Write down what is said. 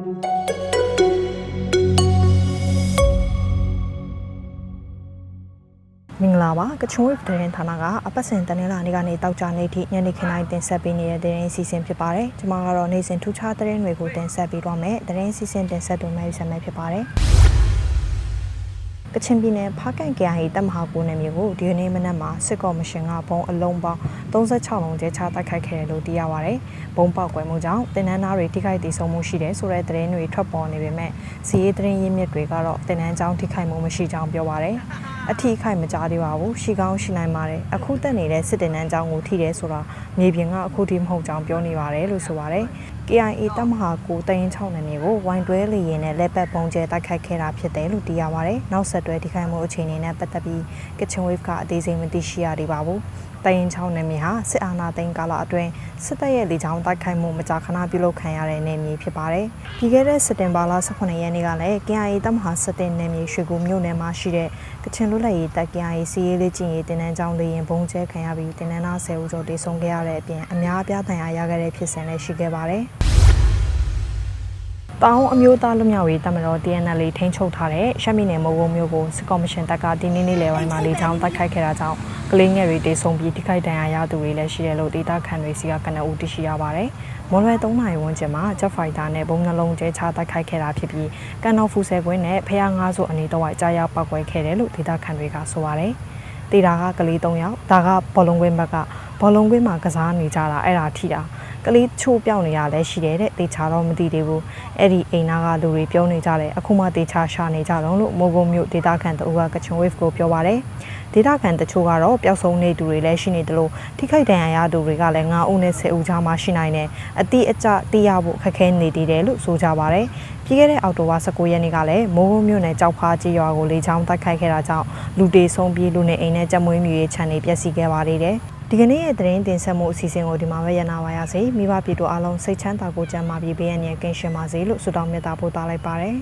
မင်္ဂလာပါကချွန်ဝေးသတင်းဌာနကအပတ်စဉ်တနင်္လာနေ့ကနေတောက်ကြနေ့ထိညနေခင်းတိုင်းတင်ဆက်ပေးနေတဲ့သတင်းအစီအစဉ်ဖြစ်ပါတယ်ကျွန်မကတော့နေ့စဉ်ထူးခြားသတင်းတွေကိုတင်ဆက်ပေးတော့မယ်သတင်းအစီအစဉ်တင်ဆက်သူမဲယူဆမဲဖြစ်ပါတယ် ကချင်ပြည်နယ်ဖားကန်ကြဟိတပ်မဟာကိုနယ်မြေကိုဒီကနေ့မနက်မှာစစ်ကော်မရှင်ကဘုံအလုံးပေါင်း36လုံးကျဲချတိုက်ခိုက်ခဲ့တယ်လို့သိရပါဗျ။ဘုံပေါက်ကွယ်မှုကြောင့်တင်နန်းသားတွေထိခိုက်ဒေဆုံးမှုရှိတယ်ဆိုတဲ့သတင်းတွေထွက်ပေါ်နေပေမဲ့စီးရေးသတင်းရင်းမြစ်တွေကတော့တင်နန်းကြောင်းထိခိုက်မှုမရှိကြောင်းပြောပါဗျ။ အထီးခိုက်မကြသေးပါဘူး။ရှိကောင်းရှိနိုင်ပါတယ်။အခုတက်နေတဲ့စစ်တင်နန်းကြောင်းကိုထိတယ်ဆိုတာမြေပြင်ကအခုထိမဟုတ်ကြောင်းပြောနေပါတယ်လို့ဆိုပါတယ်။ KIA တပ်မဟာကိုတရင်6နယ်မြေကိုဝိုင်းတွဲလေရင်နဲ့လက်ပတ်ပုံကျဲတိုက်ခိုက်ခဲ့တာဖြစ်တယ်လို့သိရပါတယ်။နောက်ဆက်တွဲထိခိုက်မှုအခြေအနေနဲ့ပတ်သက်ပြီးကချင်ဝေးကအသေးစိတ်မသိရှိရသေးပါဘူး။တရင်6နယ်မြေဟာစစ်အာဏာသိမ်းကာလအတွင်းစစ်တပ်ရဲ့လေကြောင်းတိုက်ခိုက်မှုမကြာခဏပြုလုပ်ခံရတဲ့နယ်မြေဖြစ်ပါတယ်။ပြီးခဲ့တဲ့စက်တင်ဘာလ18ရက်နေ့ကလည်း KIA တပ်မဟာ7နယ်မြေရွှေကူမြို့နယ်မှာရှိတဲ့ကချင်လူလက်ရေးတပ် KIA စီးရေးလေးကျင်ရေးတင်နန်းကျောင်းလေရင်ဘုံကျဲခံရပြီးတင်နန်းသား10ဦးကျော်တေဆုံးခဲ့ရတဲ့အပြင်အများအပြားဒဏ်ရာရခဲ့တဲ့ဖြစ်စဉ်လည်းရှိခဲ့ပါတယ်။ တောင်အမျိုးသားလူမျိုးရေးတမတော် TNL ထိန်းချုပ်ထားတဲ့ရှမ်းပြည်နယ်မုံဝုံမြို့ကိုစစ်ကော်မရှင်တပ်ကဒီနေ့နေ့လယ်ပိုင်းမှာလေကြောင်းတိုက်ခိုက်ခဲ့တာကြောင့်ကလေးငယ်တွေတေဆုံးပြီးထိခိုက်ဒဏ်ရာရသူတွေလည်းရှိတယ်လို့ဒေတာခန်တွေစီကကနအူတရှိရပါတယ်။မွန်လွယ်3နိုင်ဝန်းကျင်မှာ Jet Fighter နဲ့ဘုံနှလုံးကျဲချတိုက်ခိုက်ခဲ့တာဖြစ်ပြီးကန်တော်ဖူဆယ်ကွင်းနဲ့ဖျားငါးစုအနီးတော့ကြာရောက်ပောက်ကွဲခဲ့တယ်လို့ဒေတာခန်တွေကဆိုပါတယ်။တေတာကကလေး3ယောက်ဒါကဘောလုံးကွင်းဘက်ကဘောလုံးကွင်းမှာကစားနေကြတာအဲ့ဒါထိတာ ကလေးချိုးပြောင်းနေရလဲရှိတယ်တဲ့တေချာတော့မသိသေးဘူးအဲ့ဒီအိမ်နာကလူတွေပြောနေကြတယ်အခုမှတေချာရှာနေကြတော့လို့မိုးကုံမြို့ဒေတာခန်တူကကချွန်ဝေ့ကိုပြောပါတယ်ဒေတာခန်တချို့ကတော့ပျောက်ဆုံးနေသူတွေလည်းရှိနေတယ်လို့ထိခိုက်ဒဏ်ရာရသူတွေကလည်း9ဦးနဲ့10ဦးကြားမှာရှိနိုင်တယ်အတိအကျသိရဖို့ခက်ခဲနေသေးတယ်လို့ဆိုကြပါတယ်ပြီးခဲ့တဲ့အောက်တိုဘာ19ရက်နေ့ကလည်းမိုးကုံမြို့နယ်ကြောက်ဖားကြီးရွာကိုလေကြောင်းတိုက်ခိုက်ခဲ့တာကြောင့်လူတေဆုံးပြီးလူနေအိမ်နဲ့ကြက်မွေးမြူရေးခြံတွေပျက်စီးခဲ့ပါသေးတယ် ဒီကနေ့ရဲ့သတင်းတင်ဆက်မှုအစီအစဉ်ကိုဒီမှာပဲရနာပါရစေမိဘပြည်သူအားလုံးစိတ်ချမ်းသာကိုကြံပါပြီးဘေးရန်ရဲ့ကင်းရှင်းပါစေလို့ဆုတောင်းမေတ္တာပို့သလိုက်ပါတယ်